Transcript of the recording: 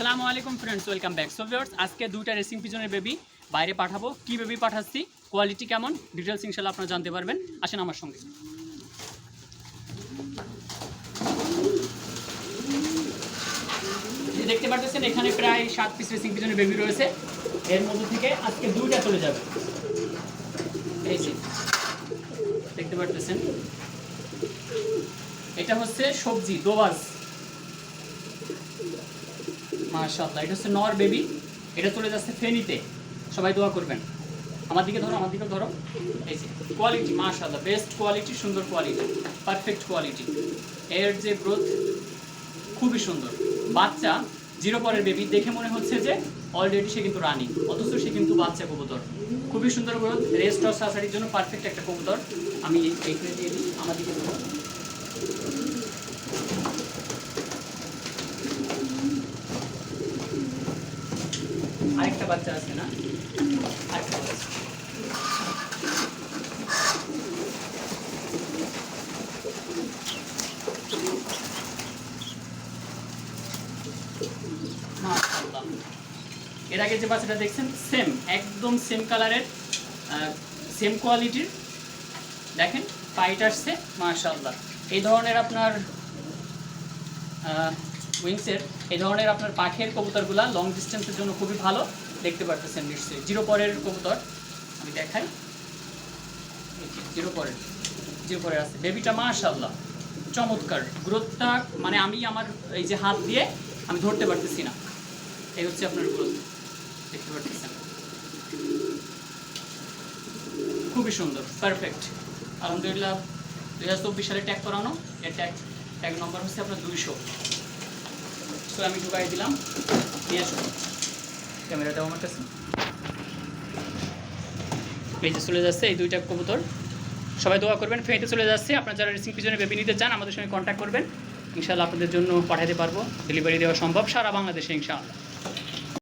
আসসালামু আলাইকুম friends welcome back so viewers আজকে দুইটা রেসিং পিজনের বেবি বাইরে পাঠাবো। কি বেবি পাঠাচ্ছি? কোয়ালিটি কেমন? ডিটেলস ইনশাল্লাহ আপনারা জানতে পারবেন। আসেন আমার সঙ্গে। দেখতে পাচ্ছেন এখানে প্রায় সাত পিস রেসিং পিজনের বেবি রয়েছে। এর মধ্যে থেকে আজকে দুইটা চলে যাবে। এই দেখতে পাচ্ছেন এটা হচ্ছে সবজি দোয়াজ মাশাআল্লাহ, এটা হচ্ছে নর বেবি এটা চলে যাচ্ছে ফেনিতে। সবাই দোয়া করবেন। আমার দিকে ধরো, আমার দিকে ধরো। এই যে কোয়ালিটি মাশাআল্লাহ বেস্ট কোয়ালিটি সুন্দর কোয়ালিটি পারফেক্ট কোয়ালিটি এর যে গ্রোথ খুবই সুন্দর। বাচ্চা জিরো পরের বেবি দেখে মনে হচ্ছে যে অলরেডি সে কিন্তু রানি অথচ সে কিন্তু বাচ্চা কবুতর। খুবই সুন্দর গ্রোথ রেস্ট অফ সাসারির জন্য পারফেক্ট একটা কবুতর। আমি এইখানে দিয়ে দিই, আমার দিকে আরেকটা বাচ্চা আছে না? আরেকটা বাচ্চা এর আগে যে বাচ্চাটা দেখছেন সেম একদম সেম কালারের সেম কোয়ালিটির দেখেন পাইট আসছে, মাশাআল্লাহ। এই ধরনের আপনার উইংসের এই ধরনের আপনার পাখের কবুতরগুলা লং ডিস্টেন্সের জন্য খুবই ভালো। দেখতে পারতেছেন নিশ্চয়ই। জিরো পরের কবুতর আমি দেখাই। জিরো পরের জিরো পরের আছে। বেবিটা মাশাল্লাহ চমৎকার। গ্রোথটা মানে আমি আমার এই যে হাত দিয়ে আমি ধরতে পারতেছি না। এই হচ্ছে আপনার গ্রোথ দেখতে পারতেছেন? খুবই সুন্দর পারফেক্ট আলহামদুলিল্লাহ, দুই হাজার চব্বিশ সালে ট্যাগ করানো। এর ট্যাগ ট্যাগ নম্বর হচ্ছে আপনার দুইশো। তো আমি ঢুকাই দিলাম। নিয়ে আসো। ক্যামেরাটাও আমার কাছে। যে চলে যাচ্ছে এই দুইটা কবুতর। সবাই দোয়া করবেন ফেঁচে চলে যাচ্ছে। আপনারা যারা রেসিং পিছনে বেবি নিতে চান, আমাদের সঙ্গে কন্ট্যাক্ট করবেন। ইনশাআল্লাহ আপনাদের জন্য পাঠাতে পারব। ডেলিভারি দেওয়া সম্ভব সারা বাংলাদেশে, ইনশাআল্লাহ।